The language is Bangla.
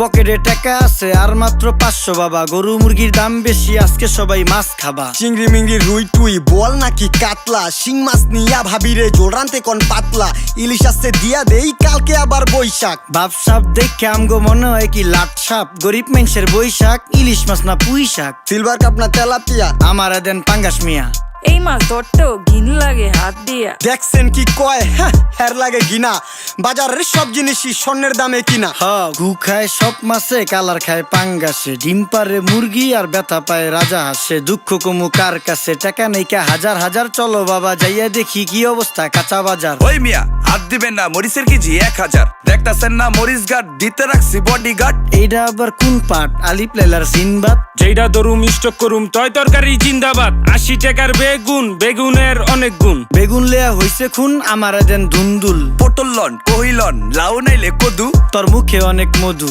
পকেটে টাকা আছে আর মাত্র পাঁচশো বাবা। গরু মুরগির দাম বেশি আজকে সবাই মাছ খাবা। চিংড়ি মিংড়ি রুই টুই বল নাকি কাতলা? শিং মাছ নিয়া ভাবিরে জোড়ান্তে কোন পাতলা? ইলিশ আসছে দিয়া দেই কালকে আবার বৈশাখ। বাপ সাপ দেখে আমগো মনে হয় কি লাট সাপ। গরিব মানুষের বৈশাখ ইলিশ মাছ না পুঁই শাক সিলভার কাপ না তেলাপিয়া? আমার দেন পাঙ্গাস মিয়া। এই মাছ ধরতেও ঘিন লাগে হাত দিয়া। দেখছেন কি কয়? হ্যাঁ হ্যার লাগে গিনা বাজারের সব জিনিসই স্বর্ণের দামে কিনা। হ ঘু খায় সব মাছে কালার খায় পাঙ্গাসে। ডিম পারে মুরগি আর ব্যথা পায় রাজা হাসে। দুঃখ কমু কার কাছে? টাকা নেই কা? হাজার হাজার। চলো বাবা যাইয়া দেখি কি অবস্থা কাঁচা বাজার। ওই মিয়া হাত দিবেন না মরিচের কেজি এক হাজার। দেখতাছেন না মরিচ গার্ড দিতে রাখছি বডি গার্ড এইটা আবার কোন পাট? আলিপ লাইলার সিনবাদ? যেইটা ধরুম স্টক করুম তয় তরকারি জিন্দাবাদ। আশি টাকার বেগুন বেগুনের অনেক গুণ। বেগুন লেয়া হইছে খুন আমার দেন ধুন্দুল। পটল লন কহিলন লাউ নাইলে কদু। তোর মুখে অনেক মধু।